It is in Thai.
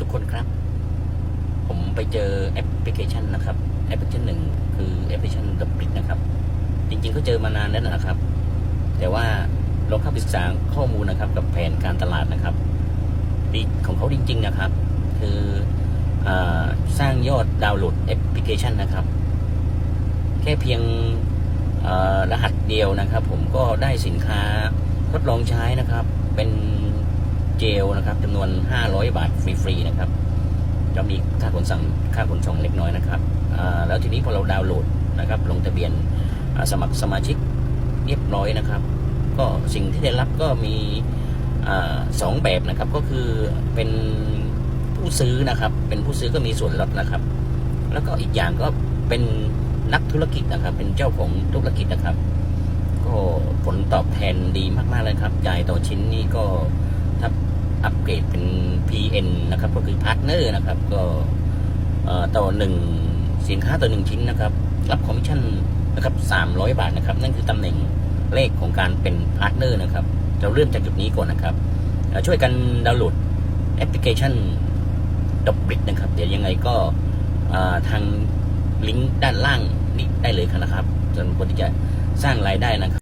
ทุกคนครับ ผมไปเจอแอปพลิเคชันนะครับ แอปพลิเคชันหนึ่งคือแอปพลิเคชันดับบิ t นะครับ จริงๆเขาเจอมานานแล้วนะครับ แต่ว่าลองเข้าไปศึกษาข้อมูลนะครับ กับแผนการตลาดนะครับดีของเขาจริง ๆนะครับ คืออสร้างยอดดาวน์โหลดแอปพลิเคชันนะครับ แค่เพียงรหัสเดียวนะครับ ผมก็ได้สินค้าทดลองใช้นะครับ เป็น เจลนะครับจำนวน 500 บาทฟรีๆนะครับจะมีค่าขนส่งค่าขนส่งเล็กน้อยนะครับแล้วทีนี้พอเราดาวน์โหลดนะครับ ลงทะเบียนสมัครสมาชิกเรียบร้อยนะครับ ก็สิ่งที่ได้รับก็มีอสองแบบนะครับก็คือเป็นผู้ซื้อนะครับ เป็นผู้ซื้อก็มีส่วนลดนะครับ แล้วก็อีกอย่างก็เป็นนักธุรกิจนะครับ เป็นเจ้าของธุรกิจนะครับ ก็ผลตอบแทนดีมากๆเลยครับจ่ายต่อชิ้นนี้ก็ อัปเกรดเป็น PN นะครับ ก็คือพาร์ทเนอร์นะครับ ก็ต่อหนึ่งสินค้าต่อหนึ่งชิ้นนะครับ รับคอมมิชชั่นนะครับสามร้อยบาทนะครับ นั่นคือตำแหน่งเลขของการเป็นพาร์ทเนอร์นะครับ เราเริ่มจากจุดนี้ก่อนนะครับ ช่วยกันดาวน์โหลดแอปพลิเคชันดอบบิ t นะครับ เดี๋ยวยังไงก็ทางลิงก์ด้านล่างนี้ได้เลยครับนะครับส่วนคนที่จะสร้างรายได้นะครับ